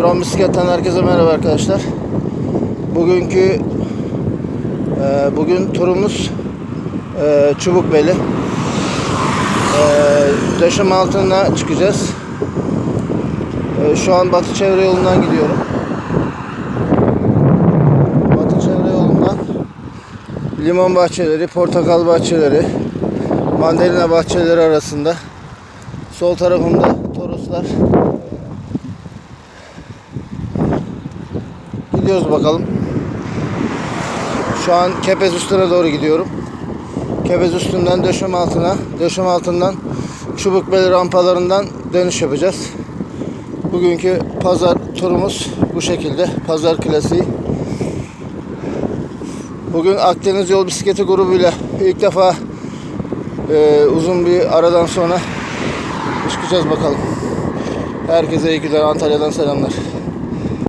Duran Bisiklet'ten herkese merhaba arkadaşlar. Bugünkü e, bugün turumuz e, Çubukbeli. E, Döşem altına çıkacağız. E, şu an Batı Çevre yolundan gidiyorum. Batı Çevre yolundan limon bahçeleri, portakal bahçeleri, mandalina bahçeleri arasında. Sol tarafımda Toroslar. Gidiyoruz bakalım. Şu an Kepez üstüne doğru gidiyorum. Kepez üstünden döşem altına, döşem altından Çubukbeli rampalarından dönüş yapacağız. Bugünkü pazar turumuz bu şekilde. Pazar klasiği. Bugün Akdeniz Yol Bisikleti grubuyla ilk defa e, uzun bir aradan sonra çıkacağız bakalım. Herkese iyi günler. Antalya'dan selamlar.